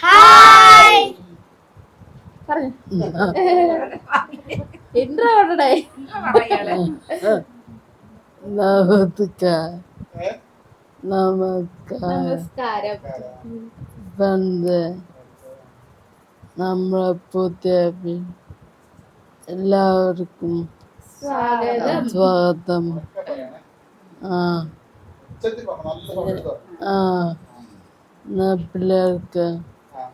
Hi. പറഞ്ഞു. Intro പറഞ്ഞടേ നമസ്കാരം. വന്ന് നമ്മളെ പുതിയ എല്ലാവർക്കും സ്വാഗതം. ആ. ആ. പിള്ളേർക്ക് ആ.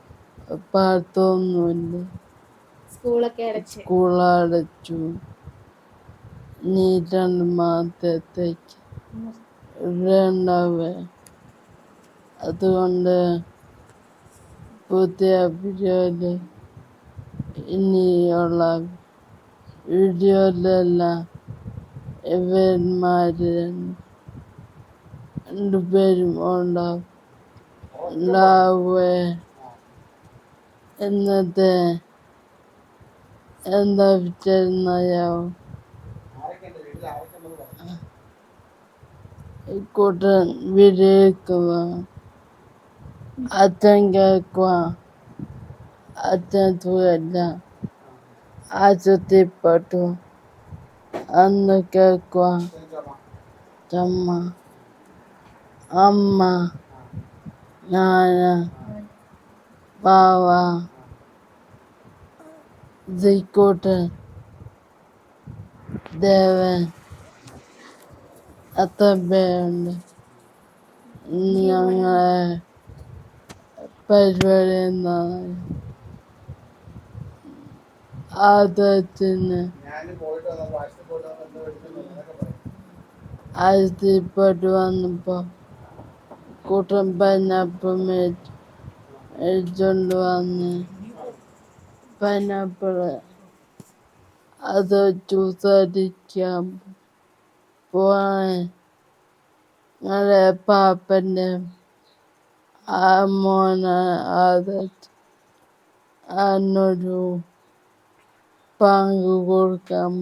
പാട്ടൊന്നുമില്ല. സ്കൂളൊക്കെ അടച്ച്. സ്കൂളടച്ചു നീ രണ്ട് മാസത്തേക്ക് ഉണ്ടാവേ അതുകൊണ്ട് പുതിയ വീഡിയോയിൽ ഇനിയുള്ള വീഡിയോയിലെല്ലാം ഇവന്മാര് രണ്ടുപേരും ഉണ്ടാവും. ഉണ്ടാവേ. എന്നത് എന്താ വിചാരിക്കുന്നയോ Kutan Videkwa Atangakwa Atantueda Atetepato Anakakwa Tama Amma Nana Bawa Zikotan Devan അത്ര പേരുണ്ട് ഞങ്ങളെ പരിപാടി എന്താണ് ആദത്തിന്. ആശുപത്രിപ്പെട്ട് വന്നപ്പോൾ കൂട്ടം പൈനാപ്പിൾ മേടിച്ചു മേടിച്ചോണ്ട് വന്ന് പൈനാപ്പിൾ അത് ജ്യൂസടിക്കാൻ പോവാൻ ഞങ്ങളുടെ പാപ്പന്റെ മോന അത് അതിനൊരു പങ്ക് കൊടുക്കാൻ?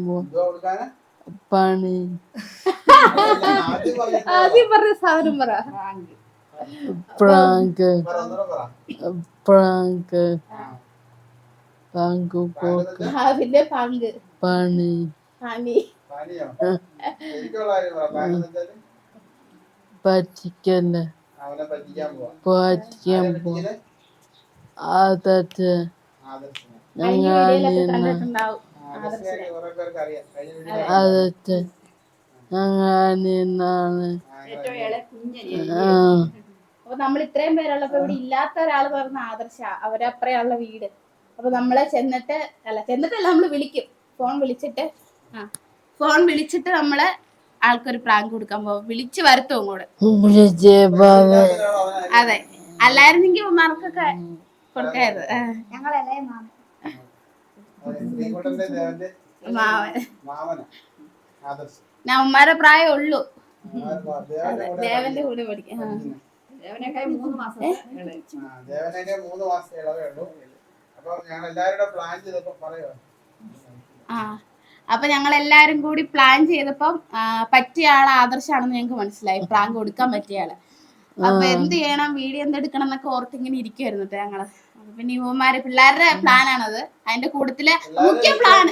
പണി. ആദ്യം പറഞ്ഞ സാധനം പറ. പ്രാങ്ക്. പ്രാങ്ക്. പങ്ക് കൊടുക്ക അതിന്റെ പണി. ഹണി പനിയോ? ശരിക്കുള്ള കാര്യം പറ. പനി എന്ന് വെച്ചാൽ പറ്റിക്കല്ല അവനെ പറ്റിക്കാൻ പോവാ. അപ്പൊ നമ്മൾ ഇത്രയും പേരുള്ളപ്പോ ഇവിടെ ഇല്ലാത്ത ഒരാൾ പറഞ്ഞ ആദർശ. അവരപ്പറയുള്ള വീട്. അപ്പൊ നമ്മളെ ചെന്നിട്ട് അല്ല ചെന്നിട്ടല്ല നമ്മൾ വിളിക്കും. ഫോൺ വിളിച്ചിട്ട്. ആ. ഫോൺ വിളിച്ചിട്ട് നമ്മളെ ആൾക്കൊരു പ്രാങ്ക് കൊടുക്കാൻ പോകും വിളിച്ചു വരുത്തും കൂടെ അതെ. അല്ലായിരുന്നെങ്കിൽ ഉമ്മാർക്കൊക്കെ കൊടുക്കായിരുന്നു. ഞാൻ ഉമ്മാരെ പ്രായം ഉള്ളു. ദേവന്റെ കൂടെ പഠിക്കാം ആ. മൂന്ന് മാസം ഇളവേ ഉള്ളൂ. അപ്പൊ ഞങ്ങൾ എല്ലാവരും പ്ലാൻ ചെയ്തപ്പോ പറയുക ആ. അപ്പൊ ഞങ്ങൾ എല്ലാരും കൂടി പ്ലാൻ ചെയ്തപ്പം ആ, പറ്റിയ ആൾ ആദർശാണെന്ന് ഞങ്ങൾക്ക് മനസ്സിലായി. പ്രാങ്ക് കൊടുക്കാൻ പറ്റിയ ആൾ. അപ്പൊ എന്ത് ചെയ്യണം? വീഡിയോ എന്തെടുക്കണം എന്നൊക്കെ ഓർത്ത് ഇങ്ങനെ ഇരിക്കുവായിരുന്നു കേട്ടോ ഞങ്ങൾ. പിന്നെ യുവമാര് പിള്ളേരുടെ പ്ലാൻ ആണത്. അതിന്റെ കൂട്ടത്തിൽ മുഖ്യ പ്ലാൻ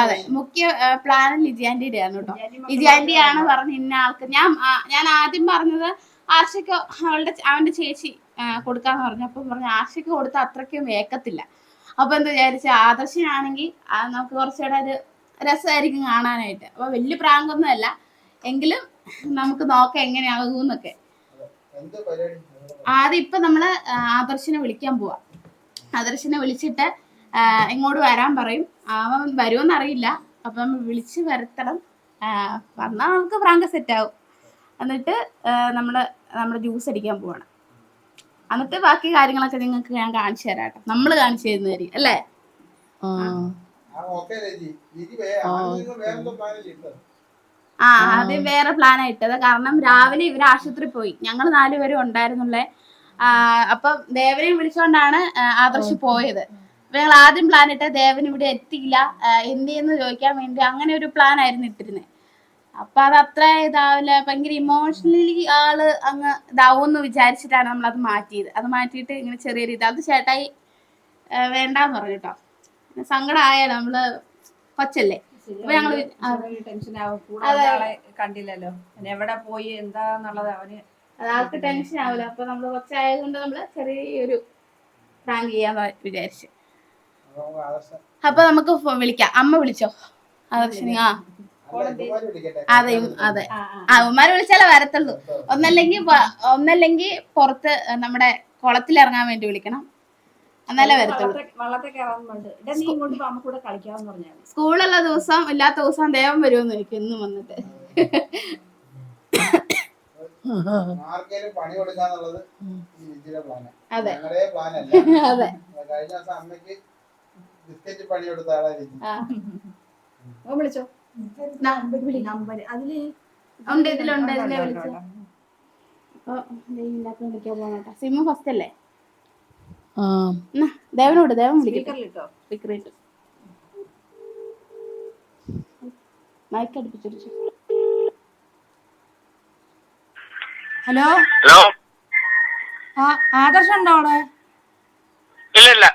അതെ മുഖ്യ പ്ലാൻ ലിജിയാന്റിയുടെ ആണ് കേട്ടോ ലിജിയാന്റി ആണ് പറഞ്ഞ ഇന്ന ആൾക്ക്. ഞാൻ ഞാൻ ആദ്യം പറഞ്ഞത് ആർഷയ്ക്ക് അവളുടെ അവന്റെ ചേച്ചി കൊടുക്കാന്ന് പറഞ്ഞു. അപ്പം പറഞ്ഞു ആർഷയ്ക്ക് കൊടുത്ത അത്രയ്ക്കും വേക്കത്തില്ല. അപ്പൊ എന്താ വിചാരിച്ച ആദർശനാണെങ്കിൽ നമുക്ക് കുറച്ചുകൂടെ ഒരു രസമായിരിക്കും കാണാനായിട്ട്. അപ്പൊ വലിയ പ്രാങ്കൊന്നും അല്ല എങ്കിലും നമുക്ക് നോക്കാം എങ്ങനെയാകും എന്നൊക്കെ പരിപാടി ആദ്യം ഇപ്പൊ നമ്മൾ ആദർശനെ വിളിക്കാൻ പോവാ. ആദർശനെ വിളിച്ചിട്ട് ഇങ്ങോട്ട് വരാൻ പറയും. അവൻ വരുമെന്ന് അറിയില്ല അപ്പൊ നമ്മൾ വിളിച്ച് വരുത്തണം. വന്നാൽ നമുക്ക് പ്രാങ്ക് സെറ്റ് ആവും എന്നിട്ട് ആ, നമ്മൾ നമ്മുടെ ജ്യൂസ് അടിക്കാൻ പോവാണ്. എന്നിട്ട് ബാക്കി കാര്യങ്ങളൊക്കെ നിങ്ങൾക്ക് ഞാൻ കാണിച്ചു തരാം കേട്ടോ നമ്മൾ കാണിച്ചു തരുന്നതായിരിക്കും അല്ലേ? ആ. ആദ്യം വേറെ പ്ലാൻ ഇട്ടത്. കാരണം രാവിലെ ഇവർ ആശുപത്രി പോയി. ഞങ്ങൾ നാലുപേരും ഉണ്ടായിരുന്നുള്ളേ. ആ, അപ്പം ദേവനെയും വിളിച്ചുകൊണ്ടാണ് ആ, ആദർശ് പോയത്. അപ്പൊ ഞങ്ങൾ ആദ്യം പ്ലാൻ ഇട്ട ദേവൻ ഇവിടെ എത്തിയില്ല. എന്ത് ചെയ്യുന്നു ചോദിക്കാൻ വേണ്ടി അങ്ങനെ ഒരു പ്ലാൻ ആയിരുന്നു ഇട്ടിരുന്നത് അപ്പൊ അത് അത്ര ഇതാവില്ല. ഭയങ്കര ഇമോഷണലി ആൾ അങ്ങ് ഇതാവും എന്ന് വിചാരിച്ചിട്ടാണ് നമ്മൾ അത് മാറ്റിയത്. അത് മാറ്റിയിട്ട് ഇങ്ങനെ ചെറിയ രീതി അത് ചേട്ടായി വേണ്ടാന്ന് പറഞ്ഞു കേട്ടോ. സങ്കടമായ നമ്മൾ കൊച്ചല്ലേ? അപ്പൊ ഞങ്ങൾ കണ്ടില്ലല്ലോ. എവിടെ പോയി എന്താന്നുള്ളത് അവന് അതാൾക്ക് ടെൻഷൻ ആവില്ല. അപ്പൊ നമ്മൾ കൊച്ചായത് കൊണ്ട് നമ്മൾ ചെറിയൊരു പ്രാങ്ക് ചെയ്യാന്ന് വിചാരിച്ചു. അപ്പൊ നമുക്ക് വിളിക്കാം. അമ്മ വിളിച്ചോ? ആദർശിനി ആ. അതെ അതെ ആ ഉമ്മാരെ വിളിച്ചാലേ വരത്തുള്ളൂ. ഒന്നല്ലെങ്കിൽ ഒന്നല്ലെങ്കിൽ പുറത്ത് നമ്മുടെ കുളത്തിൽ ഇറങ്ങാൻ വേണ്ടി വിളിക്കണം. എന്നാലേ വരത്തുള്ളൂ. സ്കൂളുള്ള ദിവസം ഇല്ലാത്ത ദിവസം ദേവം വരുമെന്ന് എനിക്ക് ഇന്നും വന്നിട്ട്. പണി കൊടുക്കാന്നുള്ളത് അതെ. അതെ. കഴിഞ്ഞ ദിവസം ബിസ്ക്കറ്റ് പണി കൊടുത്ത വിളിച്ചോ. നമ്പർ അതിൽ ഉണ്ട് ഇതിലുണ്ട് ഇതിലെ വിളിച്ചോ. അപ്പൊ സിമ്മ് ഫസ്റ്റ് അല്ലേ? ദേവനോട് ദേവൻ വിളിക്കട്ടെ. മൈക്ക് അടുപ്പിച്ചു ഹലോ? ഹലോ? ആ ആദർശം ഉണ്ടോ അവിടെ? ഇല്ല ഇല്ല.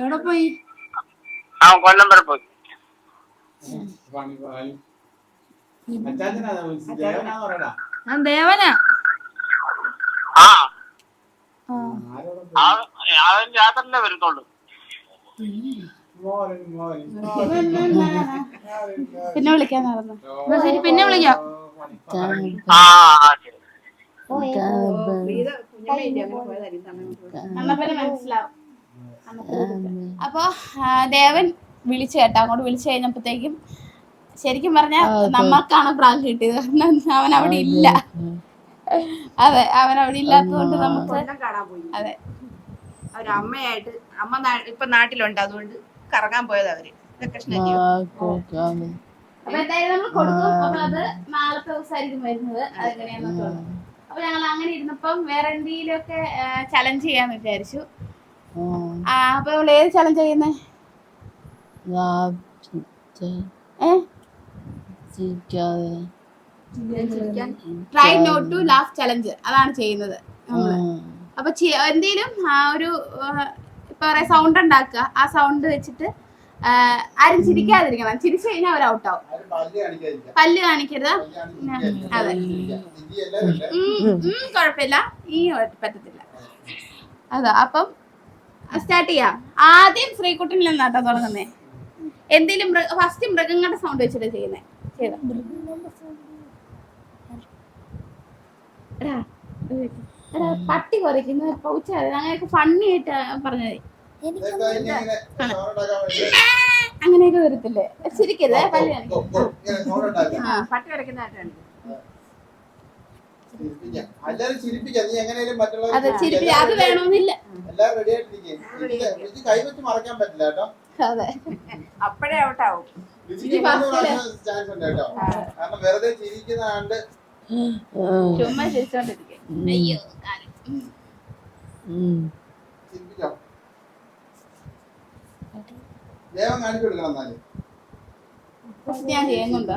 എവിടെ പോയി? ആ കൊല്ലം വരെ പോയി പണി പണി അച്ചാച്ചനാ ദേവനാന്ന് പറയടാ ഞാൻ ദേവനാ വരുന്നുള്ളൂ പിന്നെ വിളിക്കാൻ നടന്നു എന്നാ ശരി പിന്നെ വിളിക്കാം അപ്പൊ ദേവൻ വിളിച്ചു കേട്ടോ. അങ്ങോട്ട് വിളിച്ചു കഴിഞ്ഞപ്പോഴത്തേക്കും ശരിക്കും പറഞ്ഞാൽ നമ്മൾക്കാണ് പ്രാങ്ക് കിട്ടിയത്. കാരണം അവൻ അവിടെ ഇല്ല. അതെ അവൻ അവിടെ ഇല്ലാത്തതുകൊണ്ട് നമുക്ക് അതെ. അമ്മ ഇപ്പൊ നാട്ടിലുണ്ട്. അതുകൊണ്ട് കറങ്ങാൻ പോയത് അവർ. അപ്പൊ എന്തായാലും നമ്മൾ കൊടുക്കും. അപ്പൊ അത് നാളത്തെ ദിവസമായിരിക്കും വരുന്നത്. അതെങ്ങനെയാന്നൊക്കെ ഉള്ളത്. അപ്പൊ ഞങ്ങൾ അങ്ങനെ ഇരുന്നപ്പം വേറെ എന്തെങ്കിലും ഒക്കെ ചലഞ്ച് ചെയ്യാന്ന് വിചാരിച്ചു. അപ്പൊ നമ്മൾ ഏത് ചലഞ്ച് ചെയ്യുന്നേ? Try not to laugh challenge അതാണ് ചെയ്യുന്നത് അപ്പൊ എന്തേലും ആ ഒരു ഇപ്പൊ പറയാ സൗണ്ട് ഉണ്ടാക്കുക. ആ സൗണ്ട് വെച്ചിട്ട് ആരും ചിരിക്കാതിരിക്കണം. ചിരിച്ചു കഴിഞ്ഞാൽ അവർ ഔട്ടാവും ആരും പല്ല് കാണിക്കരുത്. അതെ. കുഴപ്പമില്ല ഈ പറ്റത്തില്ല. അതാ അപ്പം സ്റ്റാർട്ട് ചെയ്യാം. ആദ്യം ശ്രീകുട്ടനിൽ നിന്നാട്ടോ തുടങ്ങുന്നേ. എന്തേലും ഫസ്റ്റ് മൃഗങ്ങളുടെ സൗണ്ട് വെച്ചിട്ട് ചെയ്യുന്നേ. ചെയ്തോ. എടാ, എടാ, പട്ടി കുറയ്ക്കുന്ന പൗച്ച അങ്ങനെയൊക്കെ ഫണ്ണി ആയിട്ട് പറഞ്ഞത് അങ്ങനെയൊക്കെ വരത്തില്ലേ? ശരിക്കല്ലേ പല്ല് ആ പട്ടി കുറയ്ക്കുന്നതായിട്ടാണ്. എല്ലാവരും ചിരിപ്പിക്കാം അത് അത് വേണമെന്നില്ല. എല്ലാവരും റെഡി ആയിട്ടിരിക്കും. കൈ കൈവച്ച് മറക്കാൻ പറ്റില്ല കേട്ടോ. അതെ. അപ്പഴേ ഔട്ടാവും കാരണം വെറുതെ ചിരിക്കുന്ന ചുമ്മാ ചിരിച്ചോണ്ടിരിക്കും. അയ്യോ കാലം. ചിരിപ്പിക്കാം ദേവം കാണിച്ചു കൊടുക്കണം എന്നാൽ. ഫസ്റ്റ് ഞാൻ ചെയ്യുന്നുണ്ടോ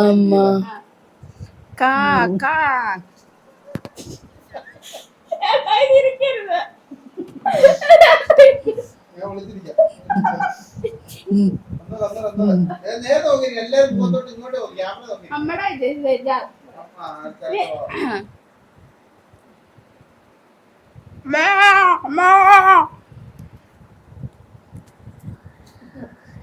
അമ്മ. കാ കാ. അമ്മ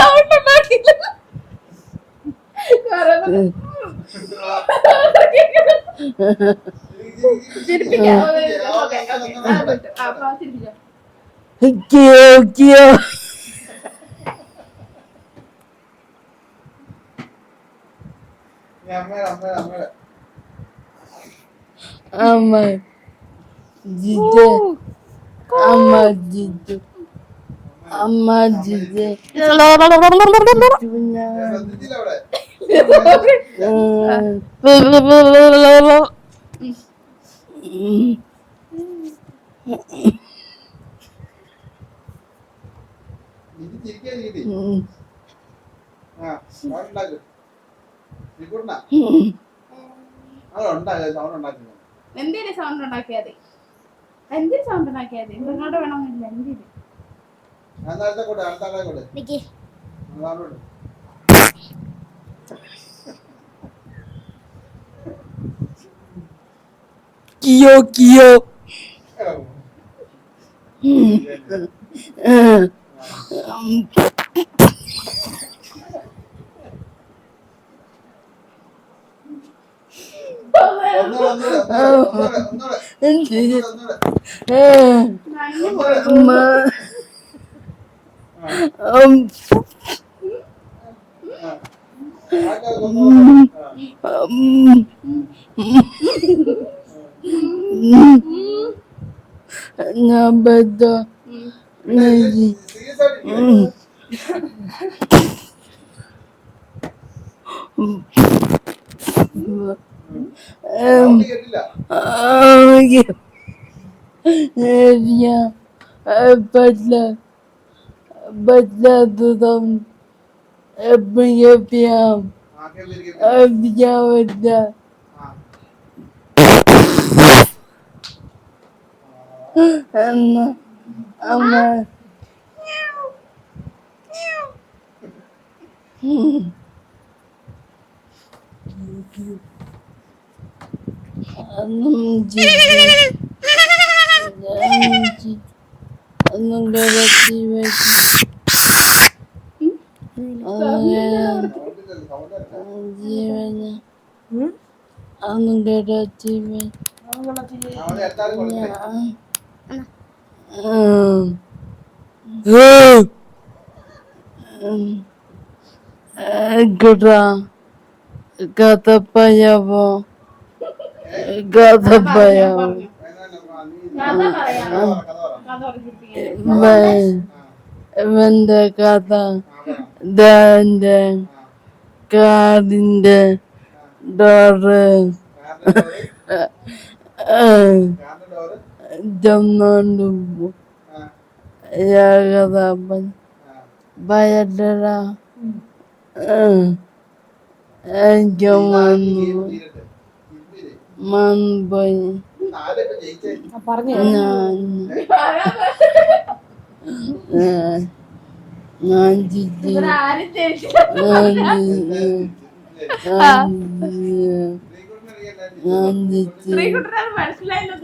ഓക്കേ. ഉണ്ടാക്കിയില്ല. അമ്മ ജിജെ അമ്മ ജിജു. ആ സൗണ്ട് ഉണ്ടാക്കിയാതെ എന്തിനു സൗണ്ട് ഉണ്ടാക്കിയാതെ ഇങ്ങോട്ട് വേണമെന്നില്ല എന്തിന്? കിയോ കിയോ. ഒന്നുകൂടെ ഒന്നുകൂടെ ഒന്നുകൂടെ ഒന്നുകൂടെ ഒന്നുകൂടെ ഒന്നുകൂടെ അമ്മ ആ, ആൾക്കാർക്ക് ഒന്നുകൂടെ ആ. ഞാൻ ബദ്ദ നജി സീരിയസ് ആയിട്ട് на беда. Найди. Я падла. başlatıyorum. Hep yapıyorum. Hep yapacağım. Ama, ama. Annem ciddi. Annem ciddi. onun bebekliği belki. അന്ന് ഗഡത്തി ഗഡ കഥപ്പയവോ കഥപ്പയവോ നീ കഥ Dore കാറിന്റെ ഡോറ് Jamnandu ആ, Yagadaban ആ. Bayadara മനസ്സിലായില്ല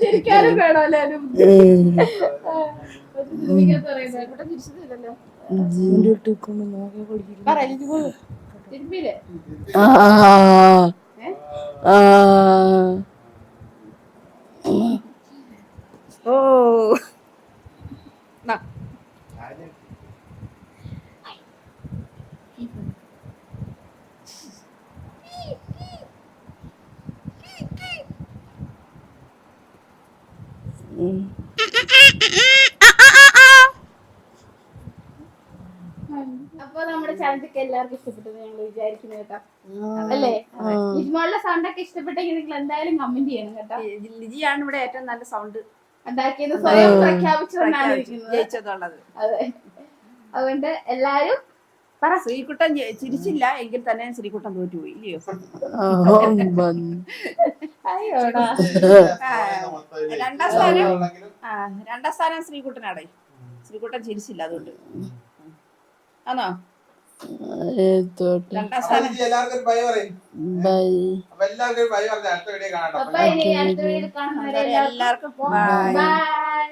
ശരിക്കാരും വേണോ എല്ലാരും തിരുമ്പിയില്ലേ Ah Ah ഓ. ഒക്കെ എല്ലാവർക്കും ഇഷ്ടപ്പെട്ടത് ഞങ്ങൾ വിചാരിക്കുന്നു കേട്ടോ. അല്ലേ? ലിജിമോളുടെ സൗണ്ട് ഒക്കെ ഇഷ്ടപ്പെട്ടെങ്കിൽ നിങ്ങൾ എന്തായാലും കമന്റ് ചെയ്യണം കേട്ടോ. ലിജിയാണ് ഇവിടെ ഏറ്റവും നല്ല സൗണ്ട് ഉണ്ടാക്കിയത് സ്വയം പ്രഖ്യാപിച്ചുകൊണ്ടാണ് ഇരിക്കുന്നത്. ജയിച്ചതുള്ളത് അതെ. അതുകൊണ്ട് എല്ലാരും പറ. ശ്രീകുട്ടൻ ചിരിച്ചില്ല എങ്കിൽ തന്നെ ശ്രീകുട്ടൻ തോറ്റുപോയി ഇല്ലയോ? അഹംബൻ അയ്യോടാ. രണ്ടാം സ്ഥാനം. ആ രണ്ടാം സ്ഥാനം ശ്രീകുട്ടനാടേ. ശ്രീകുട്ടൻ ചിരിച്ചില്ല അതുകൊണ്ട്. ആണോ? എല്ലാവർക്കും ബൈ പറയും. ബൈ. അപ്പൊ എല്ലാവർക്കും ബൈ പറഞ്ഞ അടുത്ത വീഡിയോ കാണാം. അപ്പൊ ഇനി അടുത്ത വീഡിയോ കാണുന്നവരെ എല്ലാവർക്കും bye. ബൈ.